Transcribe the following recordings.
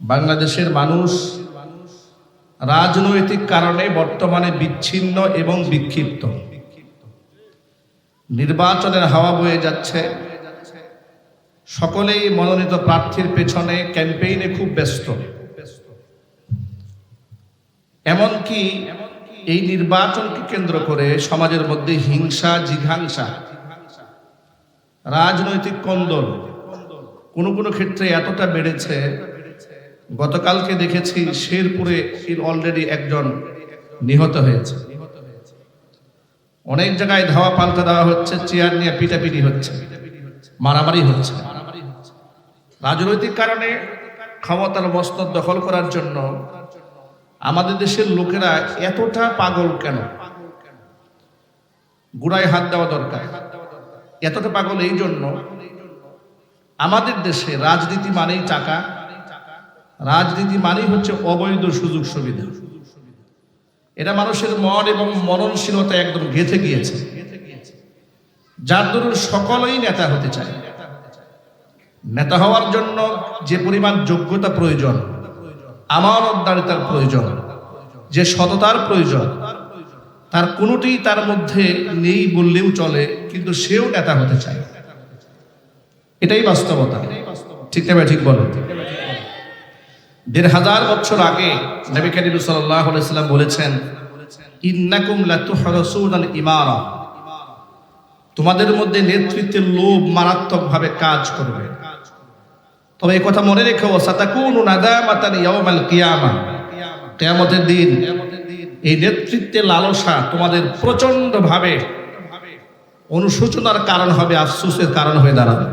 বাংলাদেশের মানুষ রাজনৈতিক কারণে বর্তমানে বিচ্ছিন্ন এবং বিক্ষিপ্ত। নির্বাচনের হাওয়া বয়ে যাচ্ছে। সকলেই মনোনীত প্রার্থীর পেছনে ক্যাম্পেইনে খুব ব্যস্ত। এমনকি এই নির্বাচনকে কেন্দ্র করে সমাজের মধ্যে হিংসা, জিঘাংসা, রাজনৈতিক কন্দল কোনো কোনো ক্ষেত্রে এতটা বেড়েছে গতকালকে দেখেছি শেরপুরে অলরেডি একজন নিহত হয়েছে। অনেক জায়গায় ধাওয়া পাল্টা দেওয়া হচ্ছে, চেয়ার নিয়ে পিটাপিটি হচ্ছে, মারামারি হচ্ছে। রাজনৈতিক কারণে ক্ষমতার মস্তর দখল করার জন্য আমাদের দেশের লোকেরা এতটা পাগল কেন? গুড়ায় হাত দেওয়া দরকার। এতটা পাগল এই জন্য আমাদের দেশে রাজনীতি মানেই টাকা রাজনীতি মানেই হচ্ছে অবৈধ সুযোগ সুবিধা। এটা মানুষের মন এবং মননশীলতা একদম গেঁথে গিয়েছে। যার দরুন সকলেই নেতা হতে চায়। নেতা হওয়ার জন্য যে পরিমাণ যোগ্যতা প্রয়োজন আমার আমানতদারিতার প্রয়োজন, যে সততার প্রয়োজন, তার কোনোটি তার মধ্যে নেই বললেও চলে, কিন্তু সেও নেতা হতে চায়। এটাই বাস্তবতা। ঠিক না ঠিক বলো দেড় হাজার বছর আগে নবী করিম সাল্লাহ সাল্লাম বলেছেন, ইন্নাকুম লাতুহরাসুন ইমারা। তোমাদের মধ্যে নেতৃত্বের লোভ মারাত্মকভাবে কাজ করবে। তবে এই কথা মনে রেখো, সাতাকুনু নাদামাতান ইয়াউমাল কিয়ামা। কিয়ামতের দিন এই নেতৃত্বের লালসা তোমাদের প্রচণ্ড ভাবে অনুশোচনার কারণ হবে, আফসোসের কারণ হয়ে দাঁড়াবে।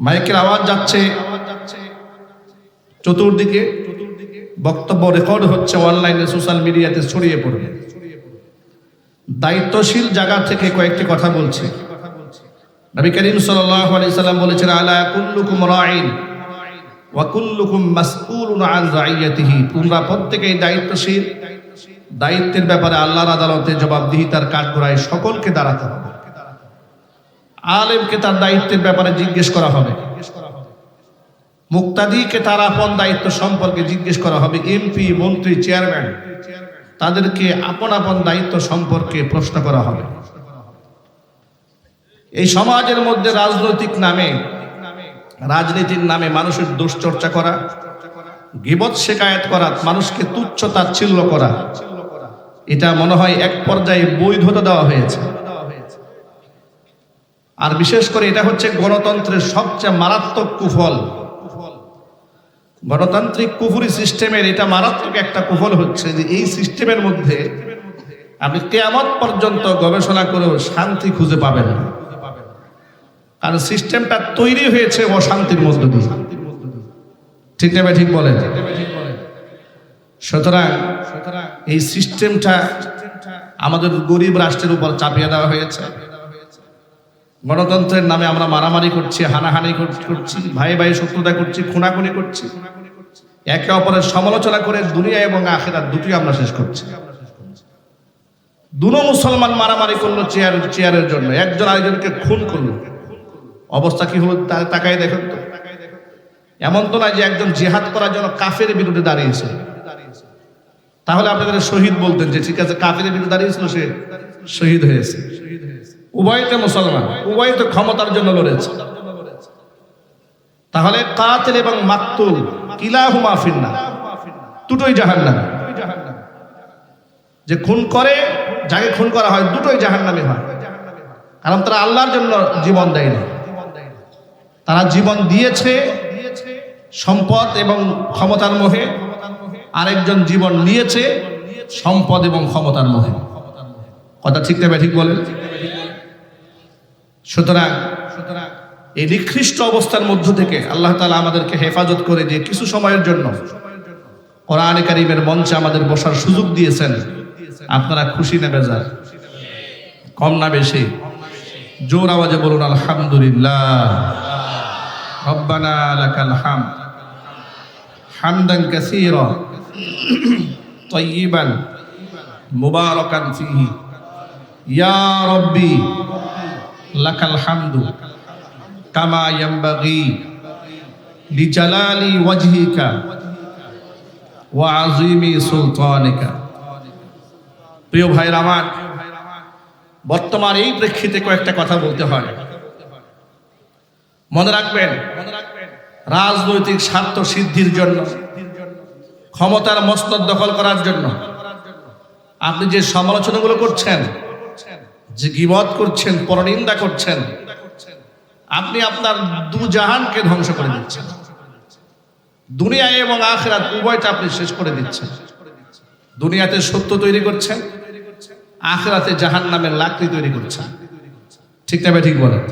মাইকের আওয়াজ যাচ্ছে চতুর্দিকে বক্তব্য রেকর্ড হচ্ছে অনলাইনে সোশ্যাল মিডিয়াতে ছড়িয়ে পড়বে। দায়িত্বশীল জায়গা থেকে কয়েকটি কথা বলছি। নবী করিম সাল্লাম বলেছেন, আলা কুল্লুকুম রাঈন ওয়া কুল্লুকুম মাসউলুন আন রাইয়াতিহি। তোমরা প্রত্যেকেই দায়িত্বশীল। দায়িত্বের ব্যাপারে আল্লাহর আদালতে জবাবদিহিতার কাঠগড়ায় সকলকে দাঁড়াতে হবে। আলেমকে তার দায়িত্বের ব্যাপারে জিজ্ঞেস করা হবে। মুক্তাদিকে তার আপন দায়িত্ব সম্পর্কে জিজ্ঞেস করা হবে এমপি, মন্ত্রী, চেয়ারম্যান। তাদেরকে আপন আপন দায়িত্ব সম্পর্কে প্রশ্ন করা হবে। এই সমাজের মধ্যে রাজনৈতিক নামে, রাজনীতির নামে মানুষের দুশ্চর্চা করা, গিবত শেখায়ত করা, মানুষকে তুচ্ছ তাচ্ছিল্য করা, এটা মনে হয় এক পর্যায়ে বৈধতা দেওয়া হয়েছে। আর বিশেষ করে এটা হচ্ছে গণতন্ত্রের সবচেয়ে মারাত্মক কুফল। গণতান্ত্রিক কুফুরি সিস্টেমের এটা মারাত্মক একটা কুফল হচ্ছে যে এই সিস্টেমের মধ্যে আপনি কেয়ামত পর্যন্ত গবেষণা করেও শান্তি খুঁজে পাবেন না। কারণ সিস্টেমটা তৈরি হয়েছে অশান্তির মধ্য দিয়ে। ঠিক না ঠিক বলেন? সুতরাং এই সিস্টেমটা আমাদের গরিব রাষ্ট্রের উপর চাপিয়ে দেওয়া হয়েছে। গণতন্ত্রের নামে আমরা মারামারি করছি, হানাহানি করছি, ভাই ভাই শত্রুতা করছি, খুনাখুনি করছি। একে অপরের সমালোচনা করে দুনিয়া এবং আখেরা দুটি আমরা শেষ করছি। দুনো মুসলমান মারামারি করল চেয়ার, চেয়ারের জন্য। একজন আরেকজনকে খুন করল। অবস্থা কি হলো তাকাই দেখেন তো। এমন তো না যে একজন জেহাদ করার জন্য কাফের বিরুদ্ধে দাঁড়িয়েছে। তাহলে আপনাদের শহীদ বলতেন যে, ঠিক আছে, কাফের বিরুদ্ধে দাঁড়িয়েছিল সে, শহীদ হয়েছে। উভয়তে মুসলমান উভয় তো ক্ষমতার জন্য লড়েছে। তাহলে কাতিল এবং মাকতুল কিলাহুমা ফিন্না দুটোই জাহান্নামে। যে খুন করে, যাকে খুন করা হয়, দুটোই জাহান্নামে হয়। কারণ তারা আল্লাহর জন্য জীবন দেয়নি। তারা জীবন দিয়েছে সম্পদ এবং ক্ষমতার মোহে, আরেকজন জীবন নিয়েছে সম্পদ এবং ক্ষমতার মোহে। কথা ঠিক না ঠিক বলেন? সুতরাং সুতরাং এই নিকৃষ্ট অবস্থার মধ্য থেকে আল্লাহ তালা আমাদেরকে হেফাজত করে যে কিছু সময়ের জন্য কোরআন কারিমের মঞ্চে আমাদের বসার সুযোগ দিয়েছেন আপনারা খুশি না বেজার কম না বেশি জোর আওয়াজে বলুন আলহামদুলিল্লাহ রব্বানা লাকাল হামদ হামদান কাসীরা طيبا মুবারাকান ফিহি ইয়া রব্বি লাকাল হামদু কামা ইয়ানবাগি লিজালালি ওয়াজহিকা ওয়া আজিমি সুলতানিকা। প্রিয় ভাইরা আমার, বর্তমান এই প্রেক্ষিতে কয়েকটা কথা বলতে হয়। মনে রাখবেন, রাজনৈতিক স্বার্থ সিদ্ধির জন্য, ক্ষমতার মস্তদ দখল করার জন্য, আপনি যে সমালোচনাগুলো করছেন যে গিবত করছেন, পরনিন্দা করছেন, আপনি আপনার দু জাহানকে ধ্বংস করে দিচ্ছেন। দুনিয়ায় এবং আখরাত উভয়টা আপনি শেষ করে দিচ্ছেন। দুনিয়াতে সত্য তৈরি করছেন, আখরাতে জাহান নামের লাকড়ি তৈরি করছেন। ঠিক না ঠিক বলেন।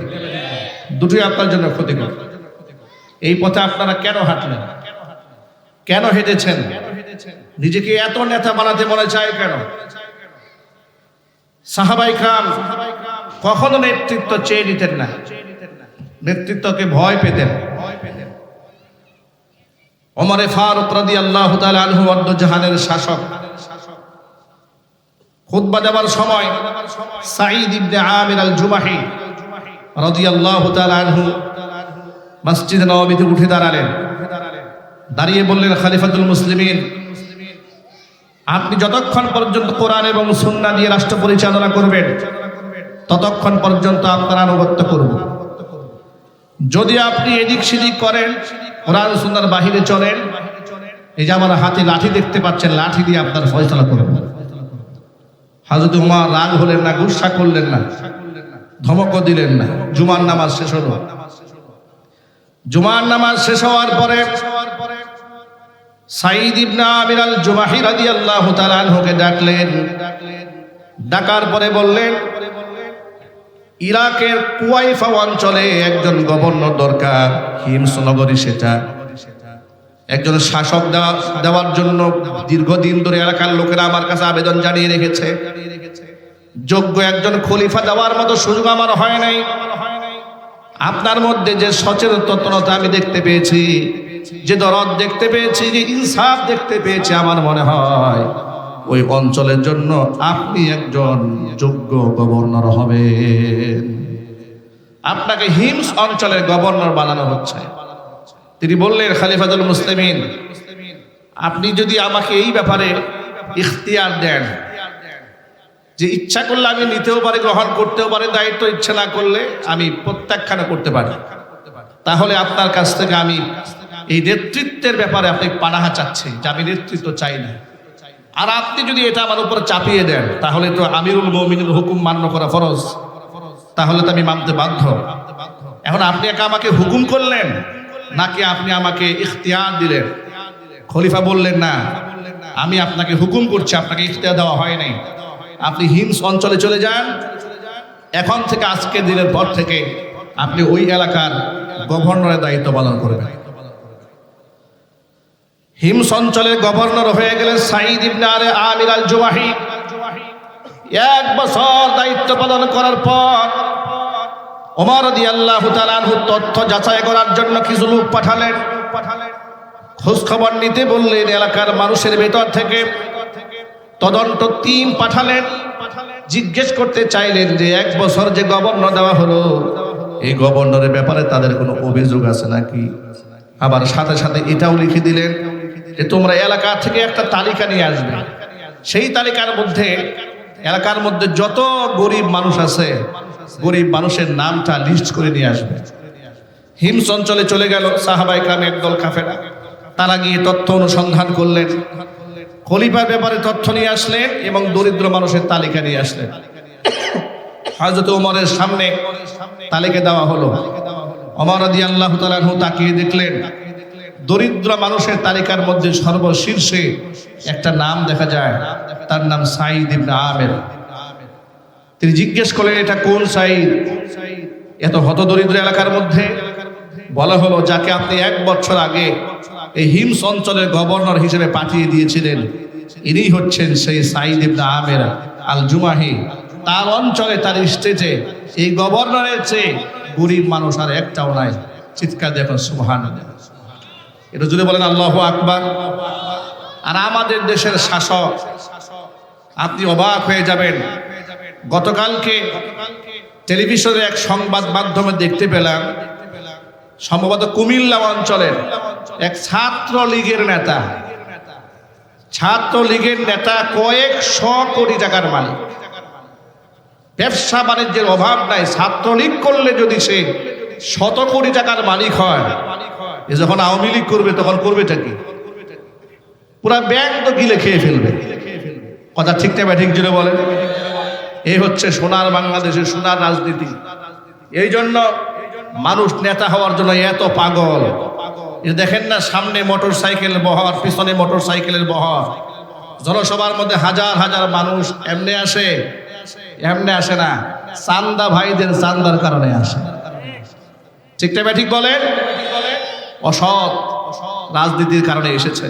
দুটোই আপনার জন্য ক্ষতিকর। এই পথে আপনারা কেন হাঁটলেন? কেন হেঁটেছেন? নিজেকে এত নেতা বানাতে মনে চায় কেন? সাহাবাই খান কখনো নেতৃত্ব চেয়ে নিতেন না। নেতৃত্বকে ভয় পেতেন। ওমরে ফারুক রাদি আল্লাহ আনহু জাহানের শাসক। দেওয়ার সময় সাঈদ ইবনে আমির আল জুমাহি তাআলা আনহু মসজিদ নববীতে উঠে দাঁড়ালেন। দাঁড়িয়ে বললেন, খলিফাতুল মুসলিমিন আপনি যতক্ষণ পর্যন্ত কোরআন এবং সুন্নাহ দিয়ে রাষ্ট্র পরিচালনা করবেন, ততক্ষণ পর্যন্ত আপনার আনুগত্য করব। যদি আপনি এদিক সেদিক করেন, কোরআন সুন্নার বাহিরে চলেন, এই যে আমার হাতে লাঠি দেখতে পাচ্ছেন, লাঠি দিয়ে আপনার ফয়সলা করব। হাজরত উমার রাগ হলেন না, গুসা করলেন না, ধমকও দিলেন না। জুমার নামাজ শেষ হলো। জুমার নামাজ শেষ হওয়ার পরে সাইদ ইবনা আমির আল জুমাহি রাদিয়াল্লাহু তাআলা আনহুকে ডাকলেন। ডাকার পরে বললেন, ইরাকের কুয়াইফা অঞ্চলে একজন গভর্নর দরকার হিমস নগরী সেটা। একজন শাসক দেওয়া, দেওয়ার জন্য দীর্ঘদিন ধরে এলাকার লোকেরা আমার কাছে আবেদন জানিয়ে রেখেছে। যোগ্য একজন খলিফা দেওয়ার মতো সুযোগ আমার হয় নাই। আপনার মধ্যে যে সচেতনতা আমি দেখতে পেয়েছি যে দরদ দেখতে পেয়েছি, যে ইনসাফ দেখতে পেয়েছি, আমার মনে হয় ওই অঞ্চলের জন্য আপনি একজন যোগ্য গভর্নর হবেন। আপনাকে হিমস অঞ্চলের গভর্নর বানানো হচ্ছে। তিনি বললেন খালিফাদুল মুসলিমিন, আপনি যদি আমাকে এই ব্যাপারে ইখতিয়ার দেন, যে ইচ্ছা করলে আমি নিতেও পারি, গ্রহণ করতেও পারি, দায়িত্ব ইচ্ছা না করলে আমি প্রত্যাখ্যান করতে পারি। তাহলে আপনার কাছ থেকে আমি এই নেতৃত্বের ব্যাপারে আপনি পানাহা চাচ্ছি যে আমি নেতৃত্ব চাই না। আর আপনি যদি এটা আমার উপর চাপিয়ে দেন, তাহলে তো আমিরুল মমিনুল হুকুম মান্য করা ফরজ। তাহলে তো আমি মানতে বাধ্য। এখন আপনি একা আমাকে হুকুম করলেন, নাকি আপনি আমাকে ইখতিয়ার দিলেন? খলিফা বললেন, না, আমি আপনাকে হুকুম করছি, আপনাকে ইখতিয়ার দেওয়া হয় নাই। আপনি হিমস অঞ্চলে চলে যান। এখন থেকে আজকে দিনের পর থেকে আপনি ওই এলাকার গভর্নরের দায়িত্ব পালন করবেন। হিমস অঞ্চলের গভর্নর হয়ে গেলেন সাইদ ইবনে আলে আমির আল জুমাহি এক বছর দায়িত্ব পালন করার পর ওমর দি আল্লাহ তালানহু তথ্য যাচাই করার জন্য কিছু লোক পাঠালেন। খোঁজ খবর নিতে বললেন, এলাকার মানুষের ভেতর থেকে তদন্ত টিম পাঠালেন। জিজ্ঞেস করতে চাইলেন যে এক বছর যে গভর্নর দেওয়া হলো, এই গভর্নরের ব্যাপারে তাদের কোনো অভিযোগ আছে নাকি? আবার সাথে সাথে এটাও লিখে দিলেন যে তোমরা এলাকা থেকে একটা তালিকা নিয়ে আসবে। সেই তালিকার মধ্যে, এলাকার মধ্যে যত গরিব মানুষ আছে, গরিব মানুষের নামটা লিস্ট করে নিয়ে আসবে। হিমস অঞ্চলে চলে গেল সাহাবাই গ্রামে একদল কাফেরা তারা গিয়ে তথ্য অনুসন্ধান করলেন। খলিফার ব্যাপারে তথ্য নিয়ে আসলেন এবং দরিদ্র মানুষের তালিকা নিয়ে আসলেন। হজরত ওমরের সামনে তালিকা দেওয়া হলো। অমর আদি আল্লাহ তাকিয়ে দেখলেন দরিদ্র মানুষের তালিকার মধ্যে সর্বশীর্ষে একটা নাম দেখা যায়। তার নাম সাইদ ইবনে আমের। তিনি জিজ্ঞেস করলেন, এটা কোন সাইদ এত হত দরিদ্র এলাকার মধ্যে বলা হলো, যাকে আপনি এক বছর আগে এই হিমস অঞ্চলের গভর্নর হিসেবে পাঠিয়ে দিয়েছিলেন। ইনি হচ্ছেন সেই সাইদ ইবনে আমের আল জুমাহি তার অঞ্চলে, তার স্টেজে এই গভর্নরের চেয়ে গরিব মানুষ আর একটাও নাই। চিৎকার দেখুন সুবহান এটা যদি বলেন আল্লাহ আকবার। আর আমাদের দেশের শাসক, আপনি অবাক হয়ে যাবেন। গতকালকে টেলিভিশনে এক সংবাদ মাধ্যমে দেখতে পেলাম, সম্ভবত কুমিল্লা অঞ্চলের এক ছাত্র লীগের নেতা। ছাত্র লীগের নেতা কয়েক শ কোটি টাকার মালিক। ব্যবসা বাণিজ্যের অভাব নাই, ছাত্রলীগ করলে যদি সে শত কোটি টাকার মালিক হয় এ যখন আওয়ামী লীগ করবে, তখন করবেটা কি? পুরা ব্যাংক তো গিলে খেয়ে ফেলবে। কথা ঠিক না ঠিক জুড়ে বলেন? এই হচ্ছে সোনার বাংলাদেশের সোনার রাজনীতি। এই জন্য মানুষ নেতা হওয়ার জন্য এত পাগল। দেখেন না, সামনে মোটর সাইকেল বহর, পিছনে মোটর সাইকেলের বহর। জনসভার মধ্যে হাজার হাজার মানুষ এমনি আসে এমনি আসে না। চান্দা ভাইদের চান্দার কারণে আসে। ঠিক না ঠিক বলেন? অসৎ রাজনীতির কারণে এসেছে।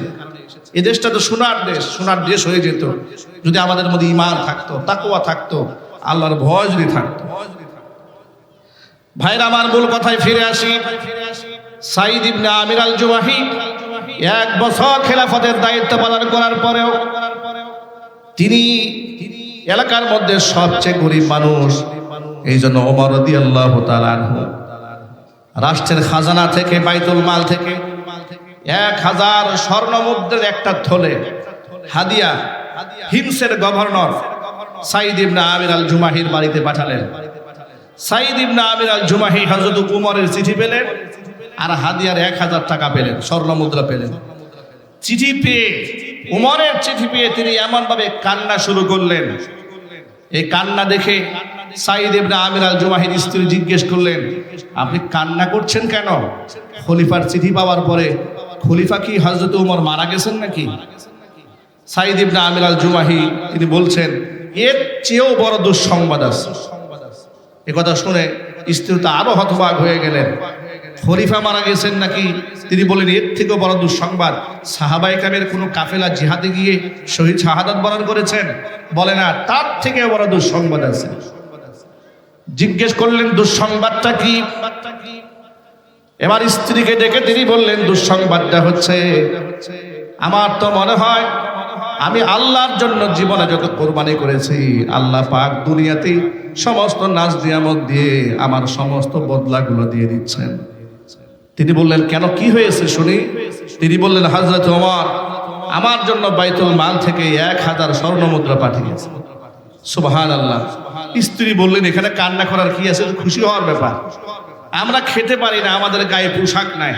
এই দেশটা তো সোনার দেশ সোনার দেশ হয়ে যেত। যদি আমাদের মধ্যে ইমান থাকতো তাকুয়া থাকতো, আল্লাহর ভয় যদি থাকতো। ভাইরা, আমার মূল কথায় ফিরে আসি। সাইদ ইবনে আমির আল জুমাহি এক বছর খেলাফতের দায়িত্ব পালন করার পরেও তিনি এলাকার মধ্যে সবচেয়ে গরিব মানুষ, এই জন্য ওমর রাদিয়াল্লাহু তাআলা আনহু রাষ্ট্রের খাজানা থেকে, বাইতুল মাল থেকে, এক হাজার স্বর্ণ মুদ্রের একটা থলে, হাদিয়া, হিমসের গভর্নর সাইদ ইবনে আমির আল জুমাহির বাড়িতে পাঠালেন। সাইদ ইবনে আমির আল জুমাহি হযরত উমরের চিঠি পেলেন আর হাদিয়ার এক হাজার টাকা পেলেন স্বর্ণ মুদ্রা পেলেন। চিঠি পেয়ে, উমরের চিঠি পেয়ে তিনি এমনভাবে কান্না শুরু করলেন। এই কান্না দেখে সাইদ ইবনে আমির আল জুমাহির স্ত্রী জিজ্ঞেস করলেন, আপনি কান্না করছেন কেন? খলিফার চিঠি পাওয়ার পরে খলিফা কি হজরত উমর মারা গেছেন নাকি? সাইদ ইবনে আমির আল জুমাহি তিনি বলছেন, এর চেয়েও বড় দুঃসংবাদ আছে। কথা শুনে স্ত্রী তো আরও হতবাক হয়ে গেলেন। খলিফা মারা গেছেন নাকি? তিনি বলেন এর থেকেও বড় দুঃসংবাদ। সাহাবাই কামের কোনো কাফেলা জিহাদে গিয়ে শহীদ শাহাদাত বরণ করেছেন? বলে না তার থেকেও বড় দুঃসংবাদ আছে। জিজ্ঞেস করলেন, দুঃসংবাদটা কি? এবার স্ত্রীকে ডেকে তিনি বললেন, দুঃসংবাদটা হচ্ছে, আমার তো মনে হয় আমি আল্লাহর জন্য জীবনে যত কোরবানি করেছি, আল্লাহ পাক দুনিয়াতে সমস্ত নাচ দিয়ামত দিয়ে আমার সমস্ত বদলাগুলো দিয়ে দিচ্ছেন। তিনি বললেন, কেন কি হয়েছে শুনি? তিনি বললেন হাজরত ওমর আমার জন্য বাইতুল মাল থেকে এক হাজার স্বর্ণ মুদ্রা পাঠিয়েছে। সুবাহান আল্লাহ স্ত্রী বললেন, এখানে কান্না করার কি আছে? খুশি হওয়ার ব্যাপার। আমরা খেতে পারি না, আমাদের গায়ে পোশাক নাই,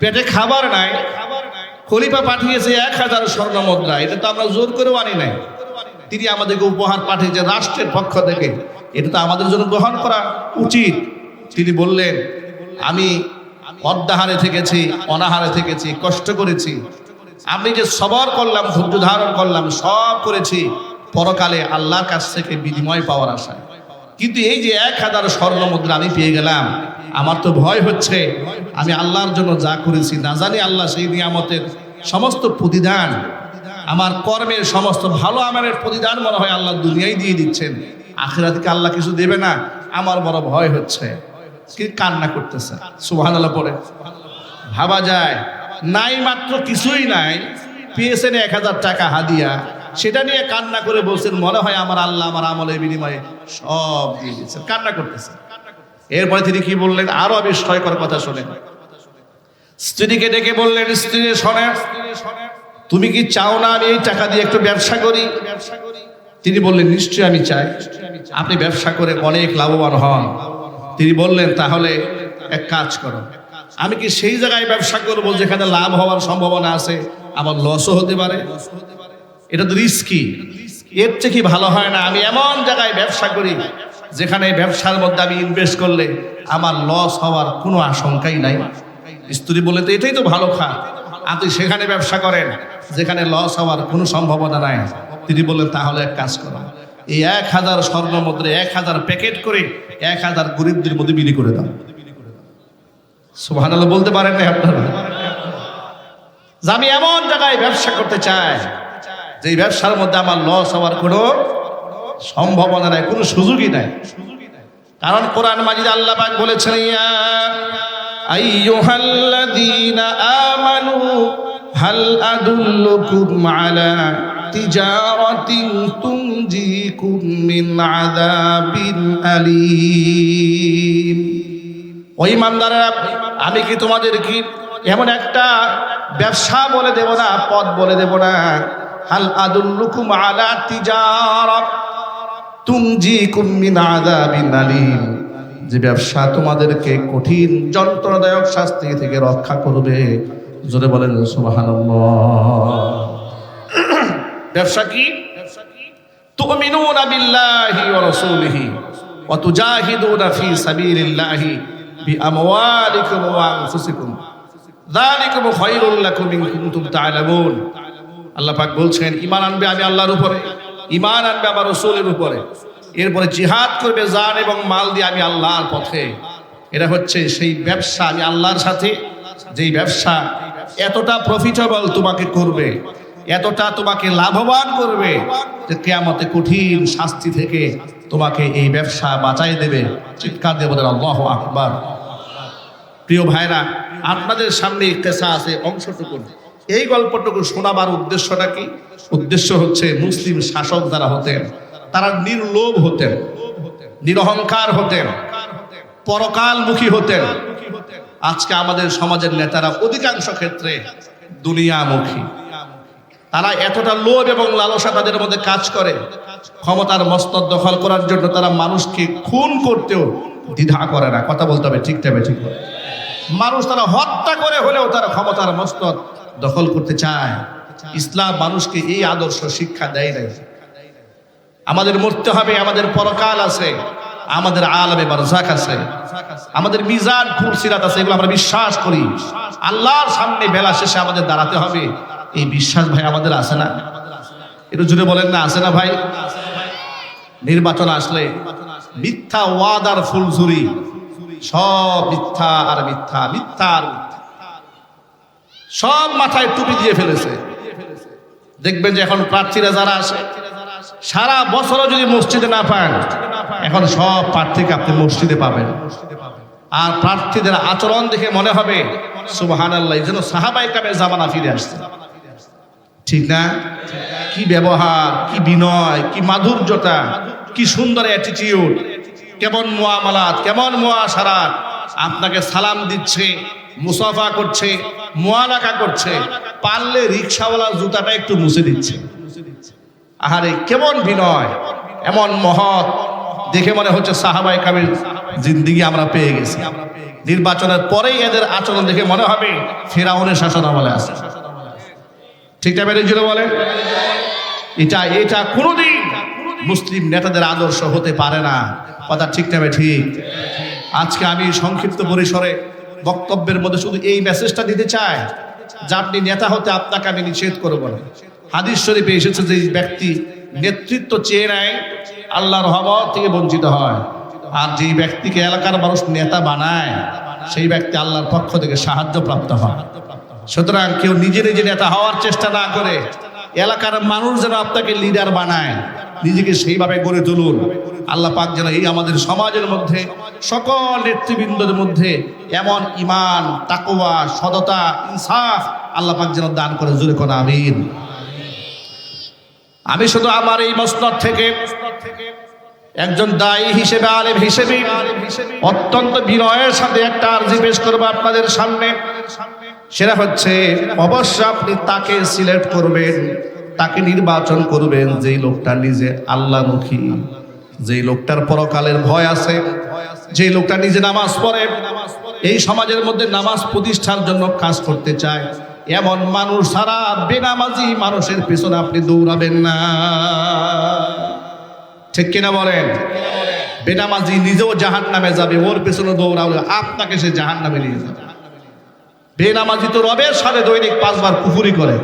পেটে খাবার নাই। খলিফা পাঠিয়েছে এক হাজার স্বর্ণ মুদ্রা, এটা তো আমরা জোর করেও আনি নাই। তিনি আমাদেরকে উপহার পাঠিয়েছে রাষ্ট্রের পক্ষ থেকে, এটা তো আমাদের জন্য গ্রহণ করা উচিত। তিনি বললেন, আমি অর্ধাহারে থেকেছি, অনাহারে থেকেছি, কষ্ট করেছি। আমি যে সবর করলাম, ধৈর্য ধারণ করলাম, সব করেছি। পরকালে আল্লাহর কাছ থেকে বিনিময় পাওয়ার আশায় কিন্তু এই যে এক হাজার স্বর্ণ মুদ্রা আমি পেয়ে গেলাম, আমার তো ভয় হচ্ছে। আমি আল্লাহর জন্য যা করেছি, না জানি আল্লাহ সেই নিয়ামতের সমস্ত প্রতিদান, আমার কর্মের সমস্ত ভালো আমারের প্রতিদান মনে হয় আল্লাহ দুনিয়ায় দিয়ে দিচ্ছেন। আখেরাতকে আল্লাহ কিছু দেবে না, আমার বড় ভয় হচ্ছে। কি কান্না করতেছে? সুহান আল্লাহ পরে ভাবা যায়, নাই মাত্র কিছুই নাই, পেয়েছেন এক হাজার টাকা হাদিয়া। সেটা নিয়ে কান্না করে বলছেন, মনে হয় আমার আল্লাহ আমার আমলের বিনিময়ে সব দিয়ে দিয়েছেন। কান্না করতেছে এরপরে তিনি কি বললেন? আরও বিস্ময়কর কথা শোনেন স্ত্রীকে ডেকে বললেন, স্ত্রী শোনে তুমি কি চাও না আমি এই টাকা দিয়ে একটু ব্যবসা করি? তিনি বললেন, নিশ্চয়ই আমি চাই। আপনি ব্যবসা করে অনেক লাভবান হন। তিনি বললেন, তাহলে এক কাজ করো। আমি কি সেই জায়গায় ব্যবসা করব যেখানে লাভ হওয়ার সম্ভাবনা আছে? আবার লসও হতে পারে। এটা তো রিস্কি। এর চেয়ে কি ভালো হয় না? আমি এমন জায়গায় ব্যবসা করি, যেখানে ব্যবসার মধ্যে আমি ইনভেস্ট করলে আমার লস হওয়ার কোনো আশঙ্কাই নাই। স্ত্রী বলে তো এটাই তো ভালো খা। আপনি সেখানে ব্যবসা করেন, যেখানে লস হওয়ার কোনো সম্ভাবনা নাই। তিনি বললেন, তাহলে এক কাজ করো। এই এক হাজার স্বর্ণ মুদ্রে এক হাজার প্যাকেট করে এক হাজার গরিবদের মধ্যে বিলি করে দাও। সুভান বলতে পারেন না আপনারা? আমি এমন জায়গায় ব্যবসা করতে চাই যে ব্যবসার মধ্যে আমার লস হওয়ার কোনো সম্ভাবনা নাই, কোনো সুযোগই নাই। কারণ কোরআন মাজিদ আল্লাহ পাক বলেছেন, ইয়া আইয়ুহাল্লাযীনা আমানু, হাল আদুল্লুকুম আলা তিজারাতিন তুনজিকুম মিন আযাবিন আলীম। ওই ইমানদারেরা, আমি কি তোমাদের কি এমন একটা ব্যবসা বলে দেব না পদ বলে দেব না? হাল আদুল্লুকুম আলা তিজারাত তুমজিকুম মিন আযাবিন আলীম। যে ব্যবসা তোমাদেরকে কঠিন, যন্ত্রণাদায়ক শাস্তি থেকে রক্ষা করবে। জোরে বলেন, সুবহানাল্লাহ। ব্যবসা কি? তুমিনুনা বিল্লাহি ওয়া রাসূলিহি ওয়া তুজাহিদুনা ফি সাবিলিল্লাহি বিআমওয়ালিকুম ওয়া আনফুসিকুম। যালিকুম খায়রুল লাকুম ইন কুনতুম তা'লামুন আল্লাহ পাক বলছেন ইমান আনবে আমি আল্লাহর উপরে। ইমান আনবে আমার রাসূলের উপরে। এরপরে জিহাদ করবে জান এবং মাল দিয়ে আমি আল্লাহর পথে। এটা হচ্ছে সেই ব্যবসা, আমি আল্লাহর সাথে যেই ব্যবসা, এতটা প্রফিটেবল তোমাকে করবে, এতটা তোমাকে লাভবান করবে যে কেয়ামতে কঠিন শাস্তি থেকে তোমাকে এই ব্যবসা বাঁচাই দেবে। চিৎকার দেব আল্লাহ আকবার। প্রিয় ভাইরা, আপনাদের সামনে কেসা আছে অংশটুকু এই গল্পটুকু শোনাবার উদ্দেশ্যটা কি? উদ্দেশ্য হচ্ছে মুসলিম শাসক যারা হতেন, তারা নির্লোভ হতেন, নিরহংকার হতেন, পরকালমুখী হতেন। আজকে আমাদের সমাজের নেতারা অধিকাংশ ক্ষেত্রে দুনিয়ামুখী। তারা এতটা লোভ এবং লালসা তাদের মধ্যে কাজ করে, ক্ষমতার মস্তদ দখল করার জন্য তারা মানুষকে খুন করতেও দ্বিধা করে না। কথা বলতে হবে, ঠিক টাইমে ঠিক। মানুষ তারা হত্যা করে হলেও তারা ক্ষমতার মস্তদ দখল করতে চায়। ইসলাম মানুষকে এই আদর্শ শিক্ষা দেয় নাই। আমাদের মরতে হবে, আমাদের পরকাল আছে, আমাদের আলমে বারজাক আছে, আমাদের মিজান ফুরসিরাত আছে, এগুলো আমরা বিশ্বাস করি। আল্লাহর সামনে বেলা শেষে আমাদের দাঁড়াতে হবে। এই বিশ্বাস ভাই আমাদের আছে না? একটু জুড়ে বলেন না, আছে না ভাই? নির্বাচন আসলে মিথ্যা ওয়াদার ফুলঝুরি, সব মিথ্যা আর মিথ্যা মিথ্যা আর মিথ্যা। সব মাথায় টুপি দিয়ে ফেলেছে। দেখবেন যে এখন প্রার্থীরা যারা আসে, সারা বছরও যদি মসজিদে না পান, এখন সব প্রার্থীকে আপনি মসজিদে পাবেন। আর প্রার্থীদের আচরণ দেখে মনে হবে সুবাহান আল্লাহ যেন সাহাবাই কামের জামানা ফিরে আসছে। ঠিক না? কি ব্যবহার, কি বিনয়, কি মাধুর্যতা, কি সুন্দর অ্যাটিটিউড কেমন মোয়ামালাত কেমন মোয়াশারাত আপনাকে সালাম দিচ্ছে মুসাফা করছে, মোয়ালাকা করছে, পারলে রিক্সাওয়ালা জুতাটা একটু মুছে দিচ্ছে। আহারে, কেমন বিনয়, এমন মহৎ। দেখে মনে হচ্ছে সাহাবাই কাবির জিন্দিগি আমরা পেয়ে গেছি। নির্বাচনের পরেই এদের আচরণ দেখে মনে হবে ফেরাউনের শাসন আমলে আছে। ঠিক না বেরিয়ে বলেন? এটা এটা কোনোদিন মুসলিম নেতাদের আদর্শ হতে পারে না। কথা ঠিক না ঠিক আজকে আমি সংক্ষিপ্ত পরিসরে বক্তব্যের মধ্যে শুধু এই মেসেজটা দিতে চায়, যে আপনি নেতা হতে আপনাকে আমি নিষেধ করব না। হাদিস শরীফে এসেছে যে ব্যক্তি নেতৃত্ব চেয়ে নেয়, আল্লাহর রহমত থেকে বঞ্চিত হয়। আর যেই ব্যক্তিকে এলাকার মানুষ নেতা বানায়, সেই ব্যক্তি আল্লাহর পক্ষ থেকে সাহায্য প্রাপ্ত হয়। সুতরাং কেউ নিজে নিজে নেতা হওয়ার চেষ্টা না করে এলাকার মানুষ যেন আপনাকে লিডার বানায়, নিজেকে সেইভাবে গড়ে তুলুন। আল্লাহ পাক যেন এই আমাদের সমাজের মধ্যে, সকল নেতৃবৃন্দদের মধ্যে এমন ইমান তাকোয়া সততা, ইনসাফ আল্লাহ পাক যেন দান করে। জোরে কোন আমিন। আমি শুধু আমার এই মসনদ থেকে একজন দায়ী হিসেবে, আলেম হিসেবে অত্যন্ত বিনয়ের সাথে একটা আর্জি পেশ করব আপনাদের সামনে। সেটা হচ্ছে, অবশ্য আপনি তাকে সিলেক্ট করবেন, তাকে নির্বাচন করবেন, যেই লোকটা নিজে আল্লাহমুখী যেই লোকটার পরকালের ভয় আছে, যেই লোকটা নিজে নামাজ পড়ে, এই সমাজের মধ্যে নামাজ প্রতিষ্ঠার জন্য কাজ করতে চায়, এমন মানুষ সারা বেনামাজি মানুষের পিছনে আপনি দৌড়াবেন না। ঠিক কিনা বলেন? বেনামাজি নিজেও জাহান নামে যাবে, ওর পেছনে দৌড়াবে আপনাকে সে জাহান নামে নিয়ে যাবে। বেনামাজি তো রবের সাথে দৈনিক পাঁচবার কুফুরি করে।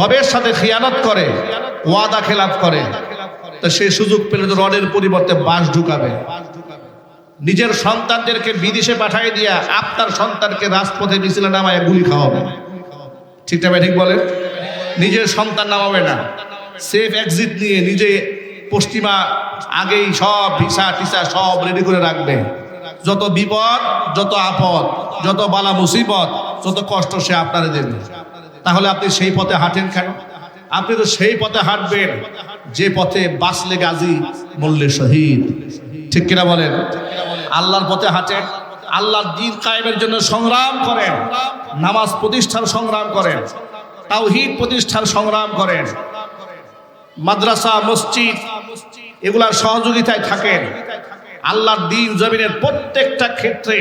রবের সাথে খিয়ানত করে, ওয়াদা খেলাফ করে। তো সে সুযোগ পেলে তো রডের পরিবর্তে বাঁশ ঢুকাবে। নিজের সন্তানদেরকে বিদেশে পাঠিয়ে দিয়া আপনার সন্তানকে রাজপথে মিছিলে নামায় গুলি খাওয়াবে। ঠিক না ঠিক বলেন? নিজের সন্তান নামাবে না। সেফ এক্সিট নিয়ে নিজে পশ্চিমা আগেই সব ভিসা টিসা সব রেডি করে রাখবে। যত বিপদ, যত আপদ, যত বালা মুসিবত, যত কষ্ট সে আপনারে দেবে। তাহলে আপনি সেই পথে হাঁটেন কেন? আপনি তো সেই পথে হাঁটবেন, যে পথে বাঁচলে গাজী মরলে শহীদ। ঠিক কিনা বলেন? আল্লাহর পথে হাঁটেন, আল্লাহর দিন কায়েমের জন্য সংগ্রাম করেন, নামাজ প্রতিষ্ঠার সংগ্রাম করেন, তাওহীদ প্রতিষ্ঠার সংগ্রাম করেন, মাদ্রাসা, মসজিদ, এগুলার সহযোগিতায় থাকেন। আল্লাহর দিন জমিনের প্রত্যেকটা ক্ষেত্রে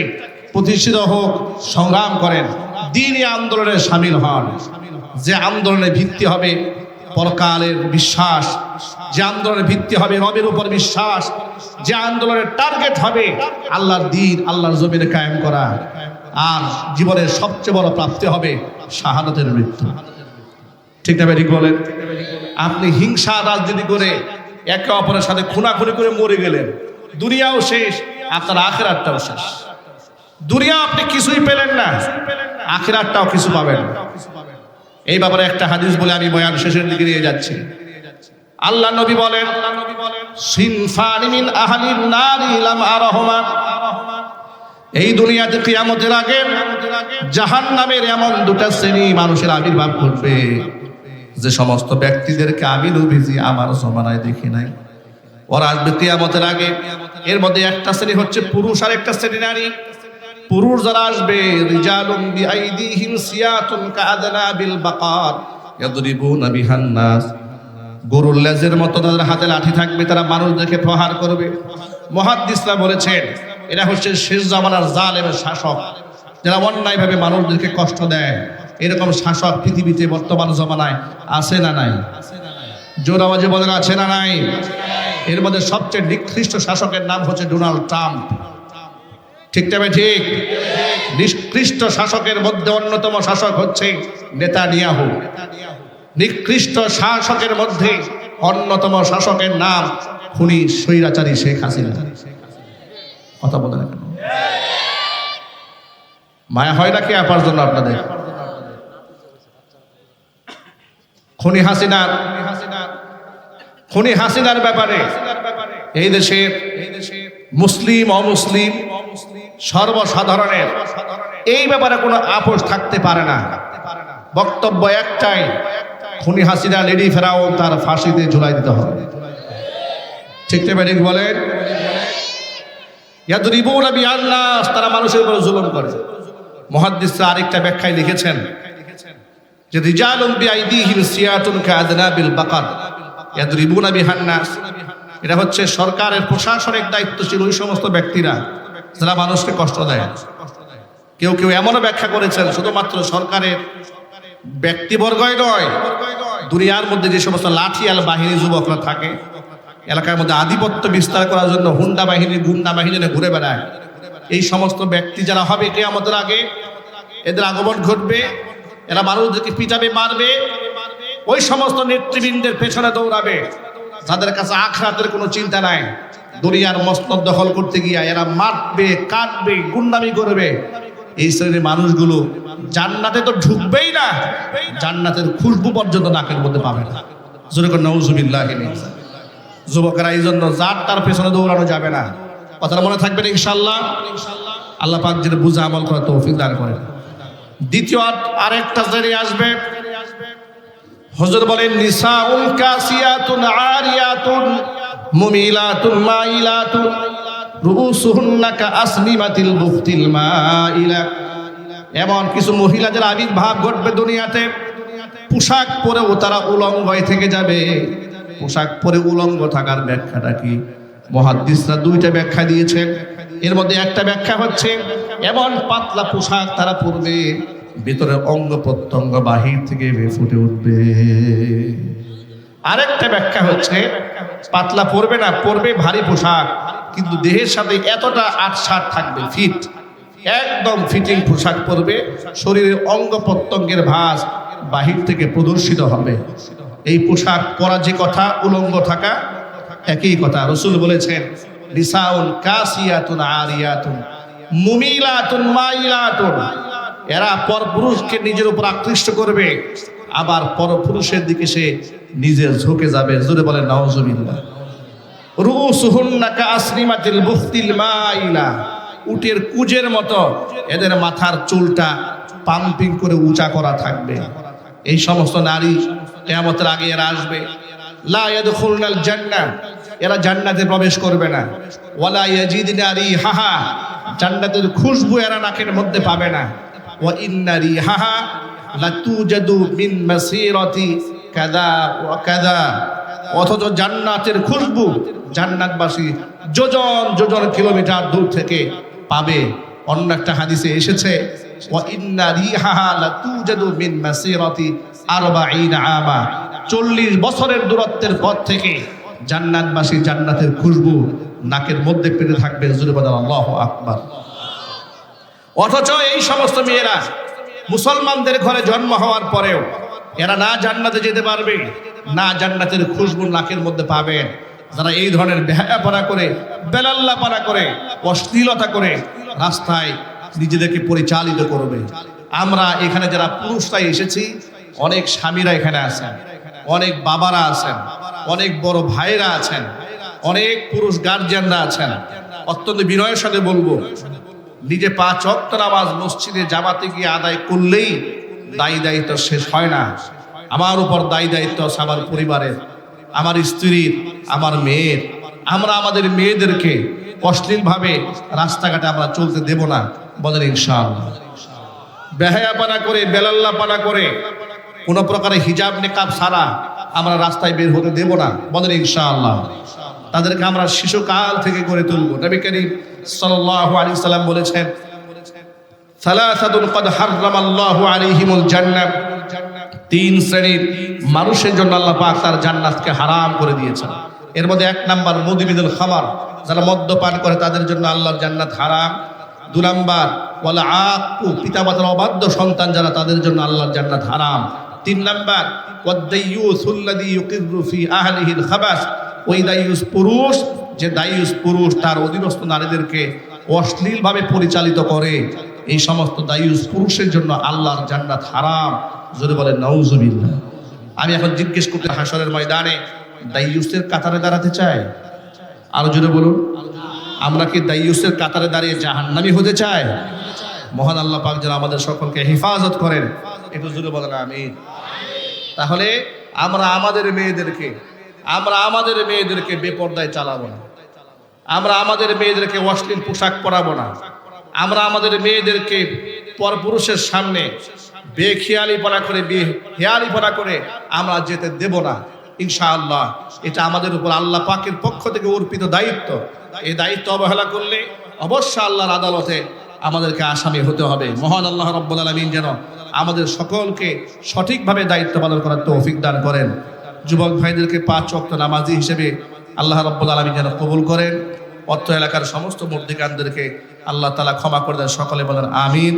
প্রতিষ্ঠিত হোক, সংগ্রাম করেন দিনই আন্দোলনে সামিল হন। যে আন্দোলনের ভিত্তি হবে পরকালের বিশ্বাস, যে আন্দোলনের ভিত্তি হবে রবের উপর বিশ্বাস, যে আন্দোলনের টার্গেট হবে আল্লাহর দিন, আল্লাহর জমিনে কায়েম করা। আর জীবনের সবচেয়ে বড় প্রাপ্তি হবে শাহাদতের মৃত্যু। ঠিক না ঠিক বলেন? আপনি হিংসা, রাজনীতি করে একে অপরের সাথে খুনাখুনি করে মরে গেলেন। দুনিয়াও শেষ আপনার আখেরাতটাও শেষ। দুনিয়া আপনি কিছুই পেলেন না, আখেরাতটাও কিছু পাবেন এই ব্যাপারে একটা হাদিস বলে আমি বয়ান শেষের দিকে নিয়ে যাচ্ছি। আল্লাহ নবী বলেন, সিনফানি মিন আহলিন নারি লাম আরহুমা। এই দুনিয়াতে কিয়ামতের আগে জাহান নামের এমন দুটা শ্রেণি মানুষের আবির্ভাব ঘটবে। যে সমস্ত ব্যক্তিদেরকে আমি নবীজি আমার জমানায় দেখি নাই। ওরা আসবে কিয়ামতের আগে। এর মধ্যে একটা শ্রেণি হচ্ছে পুরুষ আর একটা শ্রেণি নারী। পুরুষ যারা আসবে, রিজালুম বিআইদিহিম সিয়াতুন কাআদনাবিল বাকার, ইয়াদরিবুনা বিহান নাস। গরুর লেজের মতো তাদের হাতে লাঠি থাকবে, তারা মানুষদেরকে প্রহার করবে। মহাদ্দিসরা বলেছেন, এরা হচ্ছে শেষ জামানার জালেমের শাসক। যারা অন্যায়ভাবে মানুষদেরকে কষ্ট দেয়। এরকম শাসক পৃথিবীতে বর্তমান জমানায় আছে না নাই? জোর আওয়াজে বলেন, আছে না নাই? এর মধ্যে সবচেয়ে নিকৃষ্ট শাসকের নাম হচ্ছে ডোনাল্ড ট্রাম্প। ঠিক তবে ঠিক? নিকৃষ্ট শাসকের মধ্যে অন্যতম শাসক হচ্ছে নেতানিয়াহু। নিকৃষ্ট শাসকের মধ্যে অন্যতম শাসকের নাম খুনি স্বৈরাচারী শেখ হাসিনা। কথা বলে না কেন মায়া হয় নাকি আপার জন্য আপনাদের? খুনি হাসিনার খুনি হাসিনার ব্যাপারে। এই দেশের মুসলিম, অমুসলিম, সর্বসাধারণের এই ব্যাপারে কোনো আপোষ থাকতে পারে না। বক্তব্য একটাই, খুনি হাসিনা, লেডি ফেরাও তার ফাঁসিতে ঝুলাই দিতে হবে। ঠিক ঠিক বলেন? ইয়াদরিবুনা বিআন্নাস, তারা মানুষের উপর জুলুম করে। মুহাদ্দিসরা আরেকটা ব্যাখ্যায় লিখেছেন যে রিজালুম বিআইদিহিম সিয়াতুন কাআদনাবিল বাকার। এটা হচ্ছে সরকারের প্রশাসনিক দায়িত্বশীল ওই সমস্ত ব্যক্তিরা যারা মানুষকে কষ্ট দেয়। কেউ কেউ এমনও ব্যাখ্যা করেছেন, শুধুমাত্র সরকারের ব্যক্তিবর্গই নয়, দুনিয়ার মধ্যে যে সমস্ত লাঠিয়াল বাহিনী যুবকরা থাকে, এলাকার মধ্যে আধিপত্য বিস্তার করার জন্য হুন্ডা বাহিনী, গুন্ডা বাহিনী ঘুরে বেড়ায়। এই সমস্ত ব্যক্তি যারা হবে কে আমাদের আগে, এদের আগমন ঘটবে, এরা মানুষদেরকে পিটাবে, মারবে ওই সমস্ত নেতৃবৃন্দের পেছনে দৌড়াবে। যাদের কাছে আখরাতের কোনো চিন্তা নাই, দুনিয়ার মসনদ দখল করতে গিয়া এরা মারবে কাটবে গুন্ডামি করবে। এই শ্রেণির মানুষগুলো জান্নাতে তো ঢুকবেই না, জান্নাতের খুশবু পর্যন্ত নাকের মধ্যে পাবে না। জোরে করে নৌজুবিল্লাহ যুবকেরা এই জন্য যার তার পেছনে দৌড়ানো যাবে না। কথাটা মনে থাকবে না ইনশাল্লাহ আল্লাহ পাক যেটা বুঝে আমল করা তৌফিক দান করেন। দ্বিতীয় আরেকটা শ্রেণি আসবে। হজর বলেন, নিসাউন কাসিয়াতুন আরিয়াতুন মুমিলাতুন মাইলাতুন রুউসুহুন্না কাসনিমাতিল বুখতিল মাইলা। এমন কিছু মহিলাদের আবির্ভাব ঘটবে দুনিয়াতে, পোশাক পরেও তারা উলঙ্গ থেকে যাবে। পোশাক পরে উলঙ্গ থাকার ব্যাখ্যাটা কি? মহাদ্দিসরা দুইটা ব্যাখ্যা দিয়েছেন। এর মধ্যে একটা ব্যাখ্যা হচ্ছে, এমন পাতলা পোশাক তারা পরবে ভিতরের অঙ্গ প্রত্যঙ্গ বাহির থেকে ফুটে উঠবে। আরেকটা ব্যাখ্যা হচ্ছে, পাতলা পরবে না, পরবে ভারী পোশাক, কিন্তু দেহের সাথে এতটা আটসাট থাকবে, ফিট। একদম ফিটিং পোশাক পরবে শরীরের অঙ্গ প্রত্যঙ্গের ভাঁজ বাহির থেকে প্রদর্শিত হবে। এই পোশাক পরা যে কথা, উলঙ্গ থাকা, একই কথা। রসুল বলেছেন রিসাউন কাসিয়াতুন আরিয়াতুন, মুমিলাতুন মাইলাতুন। এরা পরপুরুষকে নিজের উপর আকৃষ্ট করবে, আবার পরপুরুষের দিকে সে নিজে ঝুঁকে যাবে। জোরে বলে নওজবিল্লাহ রুসুহুন্না কাসনিমাতিল বুখতিল মাইলা। উটের কুজের মতো এদের মাথার চুলটা পাম্পিং করে উঁচা করা থাকবে। এই সমস্ত নারী কেয়ামতের আগে এরা আসবে। লা ইয়াদখুলনাল জান্নাহ। এরা জান্নাতে প্রবেশ করবে না। ওয়ালা ইয়াজিদনা রিহাহা। জান্নাতের খুশবু এরা নাকের মধ্যে পাবে না। ওয়া ইন্না রিহাহা লাতুজাদু মিন মাসিরাতি কাদা ওয়া কাদা অথচ জান্নাতের খুশবু জান্নাতবাসী যোজন যোজন কিলোমিটার দূর থেকে পাবে। অন্য একটা হাদিসে এসেছে আমা চল্লিশ বছরের দূরত্বের পর থেকে জান্নাতবাসী জান্নাতের খুশবু নাকের মধ্যে পেতে থাকবে। জুরবাদ আল্লাহ আকবার। অথচ এই সমস্ত মেয়েরা মুসলমানদের ঘরে জন্ম হওয়ার পরেও এরা না জান্নাতে যেতে পারবে, না জান্নাতের খুশবু নাকের মধ্যে পাবেন। যারা এই ধরনের বেহায়াপনা করে, বেলাল্লাপানা করে, অশ্লীলতা করে রাস্তায় নিজেদেরকে পরিচালিত করবে। আমরা এখানে যারা পুরুষরাই এসেছি, অনেক স্বামীরা এখানে আছেন, অনেক বাবারা আছেন, অনেক বড় ভাইরা আছেন, অনেক পুরুষ গার্জিয়ানরা আছেন। অত্যন্ত বিনয়ের সাথে বলব নিজে পাঁচ অক্ত নামাজ মসজিদে জামাতে গিয়ে আদায় করলেই দায়ী দায়িত্ব শেষ হয় না। আমার উপর দায়ী দায়িত্ব আছে আমার পরিবারের, আমার স্ত্রীর, আমার মেয়ের। আমরা আমাদের মেয়েদেরকে অশ্লীলভাবে রাস্তাঘাটে আমরা চলতে দেব না, বলেন ইনশাআল্লাহ। বেহায়াপানা করে, বেলাল্লাপানা করে, কোনো প্রকারে হিজাব নেকাব সারা আমরা রাস্তায় বের হতে দেব না, বলেন ইনশাআল্লাহ। তাদেরকে আমরা শিশুকাল থেকে গড়ে তুলব। নবী করিম সাল্লাল্লাহু আলাইহি সাল্লাম বলেছেন তিন শ্রেণির মানুষের জন্য আল্লাহ পাক তার জান্নাতকে হারাম করে দিয়েছেন। এর মধ্যে এক নাম্বার মুদিবিদুল খামার, যারা মদ্যপান করে তাদের জন্য আল্লাহর জান্নাত হারাম। দু নাম্বার, ওয়ালা আকু পিতামাতার অবাধ্য সন্তান যারা তাদের জন্য আল্লাহর জান্নাত হারাম। তিন নাম্বার ওই দায়ুস পুরুষ, যে দায়ুস পুরুষ তার অধীনস্থ নারীদেরকে অশ্লীলভাবে পরিচালিত করে। এই সমস্ত দায়ুস পুরুষের জন্য আল্লাহর জান্নাত হারাম। যদি বলে নওজুবিল্লাহ আমি এখন জিজ্ঞেস করতে হাসরের ময়দানে দায়ুসের কাতারে দাঁড়াতে চাই আরও জোরে বলুন। আমরা কি দায়ুসের কাতারে দাঁড়িয়ে জাহান্নামি হতে চাই? মহান আল্লাহ পাক যেন আমাদের সকলকে হেফাজত করেন। একটু জোরে বলেন আমি তাহলে আমরা আমাদের মেয়েদেরকে আমরা আমাদের মেয়েদেরকে বেপর্দায় চালাবো না। আমরা আমাদের মেয়েদেরকে অশ্লীল পোশাক পরাবো না। আমরা আমাদের মেয়েদেরকে পরপুরুষের সামনে বেখেয়ালিপনা করে বে হেয়ালিপনা করে আমরা যেতে দেব না। ইনশাআল্লাহ, এটা আমাদের উপর আল্লাহ পাকের পক্ষ থেকে অর্পিত দায়িত্ব। এই দায়িত্ব অবহেলা করলে অবশ্য আল্লাহর আদালতে আমাদেরকে আসামি হতে হবে। মহান আল্লাহ রব্বুল আলমিন যেন আমাদের সকলকে সঠিকভাবে দায়িত্ব পালন করার তৌফিক দান করেন। যুবক ভাইদেরকে পাঁচ অক্ত নামাজি হিসেবে আল্লাহ রব্বুল আলমী যেন কবুল করেন। অর্থ এলাকার সমস্ত মুর্দিকানদেরকে আল্লাহ তালা ক্ষমা করে দেন। সকলে বলেন, আমিন।